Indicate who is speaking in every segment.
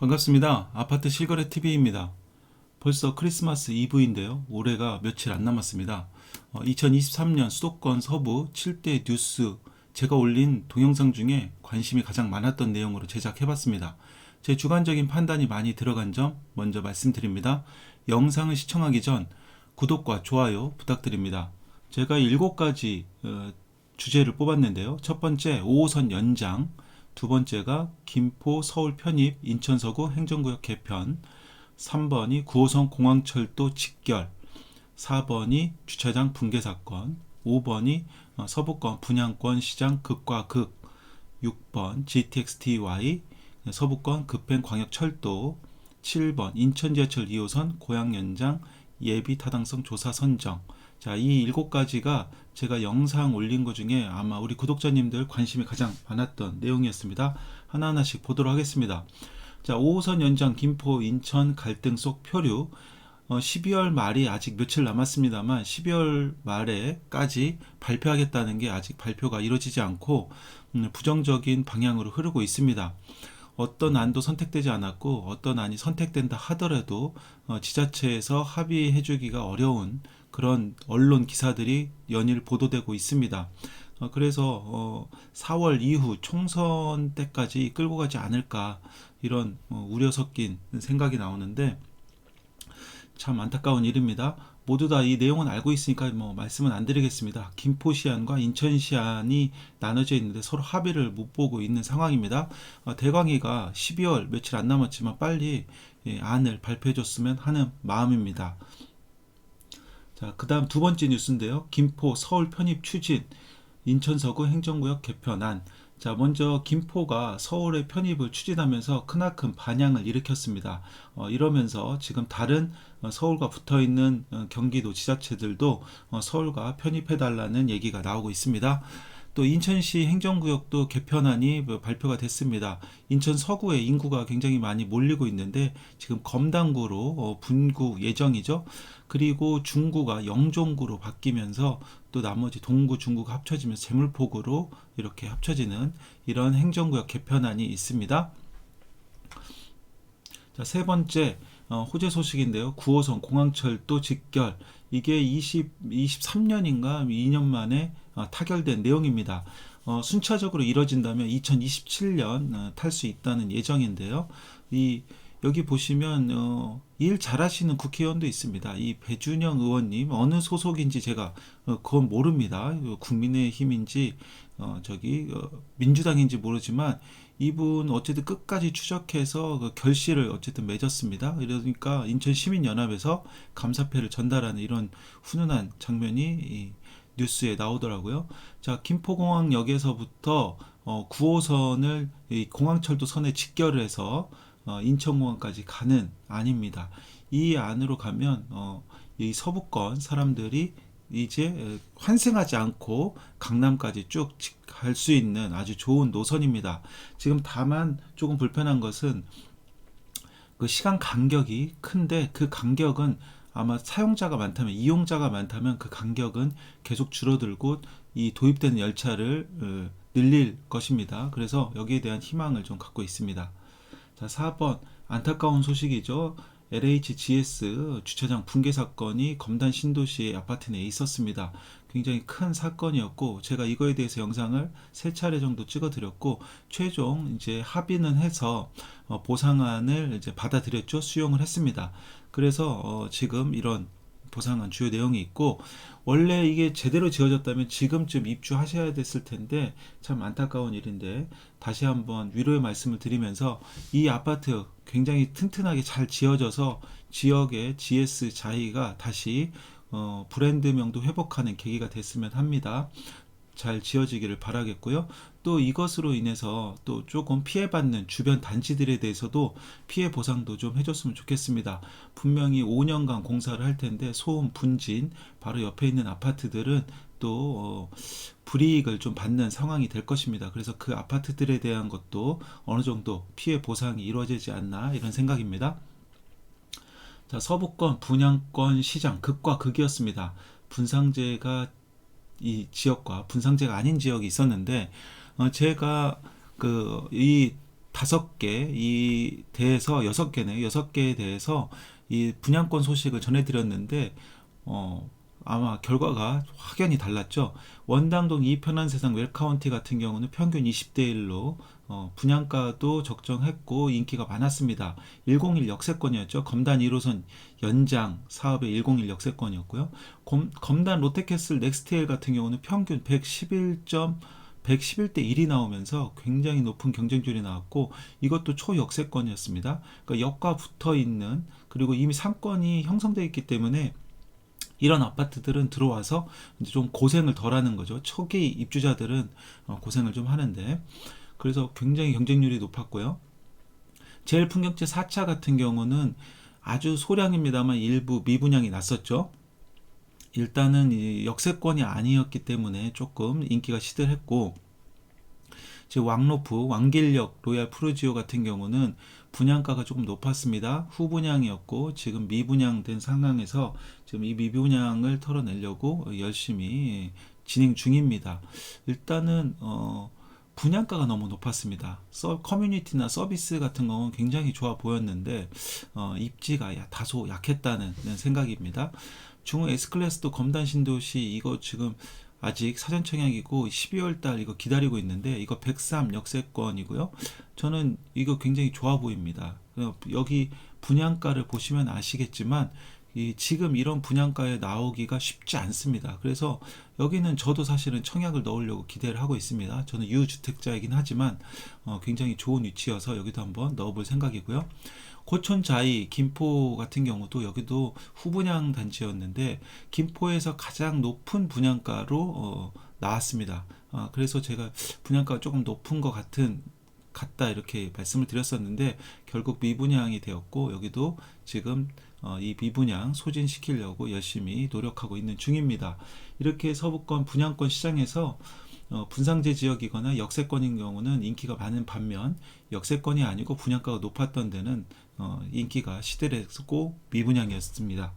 Speaker 1: 반갑습니다. 아파트 실거래 TV입니다. 벌써 크리스마스 이브인데요. 올해가 며칠 안 남았습니다. 2023년 수도권 서부 7대 뉴스 제가 올린 동영상 중에 관심이 가장 많았던 내용으로 제작해봤습니다. 제 주관적인 판단이 많이 들어간 점 먼저 말씀드립니다. 영상을 시청하기 전 구독과 좋아요 부탁드립니다. 제가 7가지 어, 주제를 뽑았는데요. 첫 번째 5호선 연장, 두 번째가 김포 서울 편입 인천 서구 행정구역 개편 3번이 9호선 공항철도 직결 4번이 주차장 붕괴 사건 5번이 어, 서부권 분양권 시장 극과 극 6번 GTX-TY 서부권 급행 광역 철도 7번 인천 지하철 2호선 고양 연장 예비 타당성 조사 선정 자, 이 일곱 가지가 제가 영상 올린 것 중에 아마 우리 구독자님들 관심이 가장 많았던 내용이었습니다. 하나하나씩 보도록 하겠습니다. 자, 5호선 연장 김포 인천 갈등 속 표류. 어, 12월 말이 아직 며칠 남았습니다만 12월 말에까지 발표하겠다는 게 아직 발표가 이루어지지 않고 음, 부정적인 방향으로 흐르고 있습니다. 어떤 안도 선택되지 않았고 어떤 안이 선택된다 하더라도 어, 지자체에서 합의해 주기가 어려운 그런 언론 기사들이 연일 보도되고 있습니다. 어, 그래서 어, 4월 이후 총선 때까지 끌고 가지 않을까 이런 어, 우려 섞인 생각이 나오는데 참 안타까운 일입니다. 모두 다 이 내용은 알고 있으니까 뭐 말씀은 안 드리겠습니다. 김포 시안과 인천 시안이 나눠져 있는데 서로 합의를 못 보고 있는 상황입니다. 어, 대광이가 12월 며칠 안 남았지만 빨리 예, 안을 발표해 줬으면 하는 마음입니다. 자, 그 다음 두 번째 뉴스인데요. 김포 서울 편입 추진 인천 서구 행정구역 개편안. 자, 먼저 김포가 서울의 편입을 추진하면서 크나큰 반향을 일으켰습니다. 어, 이러면서 지금 다른 어, 서울과 붙어 있는 어, 경기도 지자체들도 어, 서울과 편입해달라는 얘기가 나오고 있습니다. 또 인천시 행정구역도 개편안이 뭐 발표가 됐습니다. 인천 서구에 인구가 굉장히 많이 몰리고 있는데 지금 검당구로 어, 분구 예정이죠. 그리고 중구가 영종구로 바뀌면서 또 나머지 동구, 중구가 합쳐지면서 제물폭으로 이렇게 합쳐지는 이런 행정구역 개편안이 있습니다. 자, 세 번째 어, 호재 소식인데요. 9호선 공항철도 직결 이게 20, 23년인가 2년 만에 어, 타결된 내용입니다. 어, 순차적으로 이뤄진다면 2027년 어, 탈수 있다는 예정인데요. 이 여기 보시면 어, 일 잘하시는 국회의원도 있습니다. 이 배준영 의원님 어느 소속인지 제가 어, 그건 모릅니다. 국민의힘인지 어, 저기 어, 민주당인지 모르지만 이분 어쨌든 끝까지 추적해서 그 결실을 어쨌든 맺었습니다. 이러니까 인천 시민연합에서 감사패를 전달하는 이런 훈훈한 장면이 이 뉴스에 나오더라고요. 자, 김포공항역에서부터 어, 9호선을 이 공항철도 선에 직결을 해서 어, 인천공항까지 가는 안입니다. 이 안으로 가면 어, 이 서부권 사람들이 이제 환승하지 않고 강남까지 쭉 갈 수 있는 아주 좋은 노선입니다. 지금 다만 조금 불편한 것은 그 시간 간격이 큰데 그 간격은 아마 사용자가 많다면 이용자가 많다면 그 간격은 계속 줄어들고 이 도입되는 열차를 어, 늘릴 것입니다. 그래서 여기에 대한 희망을 좀 갖고 있습니다. 자, 4번 안타까운 소식이죠. LHGS 주차장 붕괴 사건이 검단 신도시 아파트 내에 있었습니다. 굉장히 큰 사건이었고 제가 이거에 대해서 영상을 세 차례 정도 찍어 드렸고 최종 이제 합의는 해서 어, 보상안을 이제 받아들였죠. 수용을 했습니다. 그래서 어, 지금 이런 보상안 주요 내용이 있고 원래 이게 제대로 지어졌다면 지금쯤 입주하셔야 됐을 텐데 참 안타까운 일인데 다시 한번 위로의 말씀을 드리면서 이 아파트 굉장히 튼튼하게 잘 지어져서 지역의 GS 자이가 다시 어, 브랜드명도 회복하는 계기가 됐으면 합니다. 잘 지어지기를 바라겠고요. 또 이것으로 인해서 또 조금 피해받는 주변 단지들에 대해서도 피해 보상도 좀 해줬으면 좋겠습니다. 분명히 5년간 공사를 할 텐데 소음 분진 바로 옆에 있는 아파트들은 또 어, 불이익을 좀 받는 상황이 될 것입니다. 그래서 그 아파트들에 대한 것도 어느 정도 피해 보상이 이루어지지 않나 이런 생각입니다. 자, 서부권 분양권 시장 극과 극이었습니다. 분상제가 이 지역과 분상제가 아닌 지역이 있었는데 어, 제가 그 이 다섯 개 이 대해서 여섯 개네 여섯 개에 대해서 이 분양권 소식을 전해드렸는데 어 아마 결과가 확연히 달랐죠. 원당동 이편한 세상 웰카운티 같은 경우는 평균 20대 1로 어, 분양가도 적정했고 인기가 많았습니다. 101 역세권이었죠. 검단 1호선 연장 사업의 101 역세권이었고요. 검, 검단 롯데캐슬 넥스테일 같은 경우는 평균 111. 111대 1이 나오면서 굉장히 높은 경쟁률이 나왔고 이것도 초역세권이었습니다. 그러니까 역과 붙어 있는 그리고 이미 상권이 형성되어 있기 때문에 이런 아파트들은 들어와서 이제 좀 고생을 덜 하는 거죠. 초기 입주자들은 어, 고생을 좀 하는데 그래서 굉장히 경쟁률이 높았고요. 제일 풍경제 4차 같은 경우는 아주 소량입니다만 일부 미분양이 났었죠. 일단은 이 역세권이 아니었기 때문에 조금 인기가 시들했고 제 왕로프 왕길역 로얄 프루지오 같은 경우는 분양가가 조금 높았습니다. 후분양이었고 지금 미분양된 상황에서 지금 이 미분양을 털어내려고 열심히 진행 중입니다. 일단은 어 분양가가 너무 높았습니다. 서, 커뮤니티나 서비스 같은 건 굉장히 좋아 보였는데 어, 입지가 야, 다소 약했다는 생각입니다. 중흥 S클래스도 검단 신도시 이거 지금 아직 사전 청약이고 12월 달 이거 기다리고 있는데 이거 103 역세권이고요. 저는 이거 굉장히 좋아 보입니다. 여기 분양가를 보시면 아시겠지만 이 지금 이런 분양가에 나오기가 쉽지 않습니다. 그래서 여기는 저도 사실은 청약을 넣으려고 기대를 하고 있습니다. 저는 유주택자이긴 하지만 어, 굉장히 좋은 위치여서 여기도 한번 넣어볼 생각이고요. 고촌자이 김포 같은 경우도 여기도 후분양 단지였는데 김포에서 가장 높은 분양가로 어, 나왔습니다. 어, 그래서 제가 분양가가 조금 높은 것 같은 같다 이렇게 말씀을 드렸었는데 결국 미분양이 되었고 여기도 지금 어, 이 미분양 소진시키려고 열심히 노력하고 있는 중입니다. 이렇게 서부권 분양권 시장에서 어, 분상제 지역이거나 역세권인 경우는 인기가 많은 반면 역세권이 아니고 분양가가 높았던 데는 어, 인기가 시들했고 미분양이었습니다.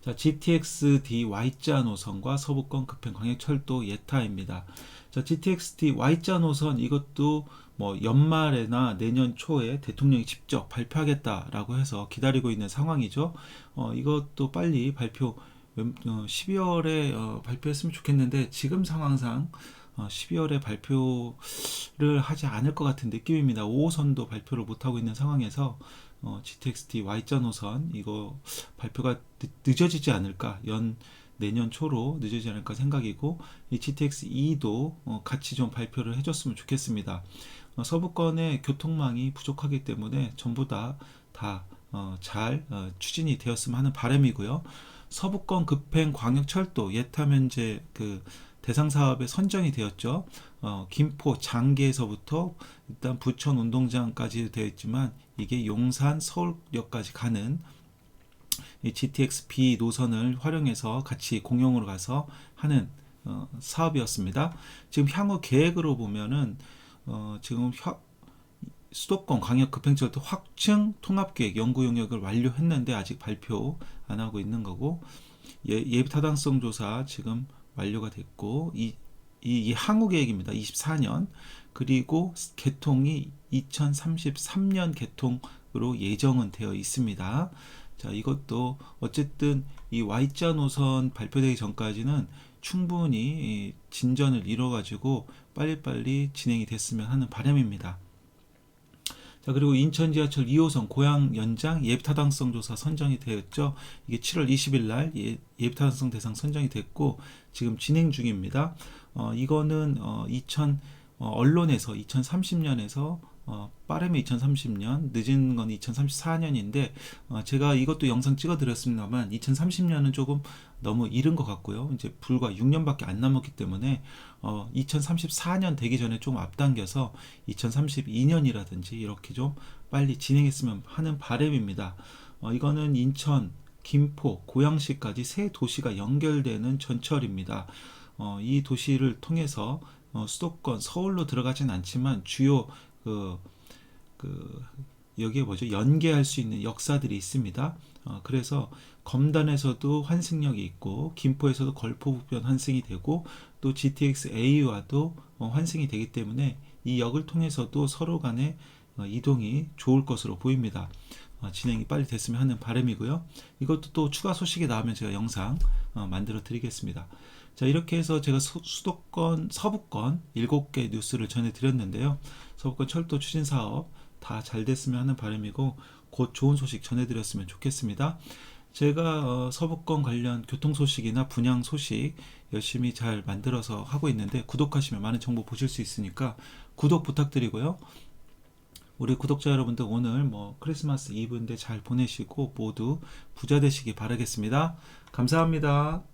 Speaker 1: 자, GTX-D Y자 노선과 서부권 급행 광역철도 예타입니다. 자, GTX-D Y자 노선 이것도 뭐 연말에나 내년 초에 대통령이 직접 발표하겠다라고 해서 기다리고 있는 상황이죠. 어, 이것도 빨리 발표 12월에 어, 어, 발표했으면 좋겠는데 지금 상황상 12월에 어, 발표를 하지 않을 것 같은 느낌입니다. 5호선도 발표를 못하고 있는 상황에서 GTX-T Y자 노선 이거 발표가 늦 어지지 않을까 연 내년 초로 늦어지지 않을까 생각이고 이 GTX-E도 같이 좀 발표를 해줬으면 좋겠습니다. 서부권의 교통망이 부족하기 때문에 전부 다 다잘 추진이 되었으면 하는 바람이고요. 서부권 급행 광역철도 예탐 현재 그 대상 사업에 선정이 되었죠. 어, 김포 장계에서부터 일단 부천 운동장까지 되어 있지만 이게 용산 서울역까지 가는 이 GTX B 노선을 활용해서 같이 공용으로 가서 하는 어, 사업이었습니다. 지금 향후 계획으로 보면은 어, 지금 혀, 수도권 광역 급행철도 확충 통합계획 연구 용역을 완료했는데 아직 발표 안 하고 있는 거고 예, 예비 타당성 조사 지금 완료가 됐고 이, 이, 이 항우 계획입니다. 24년 그리고 개통이 2033년 개통으로 예정은 되어 있습니다. 자 이것도 어쨌든 이 Y자 노선 발표되기 전까지는 충분히 진전을 이뤄 가지고 빨리빨리 진행이 됐으면 하는 바람입니다. 자, 그리고 인천 지하철 2호선 고양 연장 예비타당성 조사 선정이 되었죠. 이게 7월 20일 날 예, 예비타당성 대상 선정이 됐고 지금 진행 중입니다. 어, 이거는 어, 2000 어, 언론에서 2030년에서 어, 빠르면 2030년, 늦은 건 2034년인데 어, 제가 이것도 영상 찍어 드렸습니다만 2030년은 조금 너무 이른 것 같고요. 이제 불과 6년밖에 안 남았기 때문에 어, 2034년 되기 전에 좀 앞당겨서 2032년이라든지 이렇게 좀 빨리 진행했으면 하는 바람입니다. 어, 이거는 인천, 김포, 고양시까지 세 도시가 연결되는 전철입니다. 어, 이 도시를 통해서 어, 수도권 서울로 들어가진 않지만 주요 그, 그 여기에 뭐죠 연계할 수 있는 역사들이 있습니다. 어, 그래서 검단에서도 환승역이 있고 김포에서도 걸포북변 환승이 되고 또 GTX A와도 어, 환승이 되기 때문에 이 역을 통해서도 서로 간의 어, 이동이 좋을 것으로 보입니다. 어, 진행이 빨리 됐으면 하는 바람이고요. 이것도 또 추가 소식이 나오면 제가 영상 어, 만들어 드리겠습니다. 자, 이렇게 해서 제가 수, 수도권, 서부권 7개 뉴스를 전해 드렸는데요. 서부권 철도 추진 사업 다 잘 됐으면 하는 바람이고 곧 좋은 소식 전해 드렸으면 좋겠습니다. 제가 어, 서부권 관련 교통 소식이나 분양 소식 열심히 잘 만들어서 하고 있는데 구독하시면 많은 정보 보실 수 있으니까 구독 부탁드리고요. 우리 구독자 여러분들 오늘 뭐 크리스마스 이브인데 잘 보내시고 모두 부자 되시기 바라겠습니다. 감사합니다.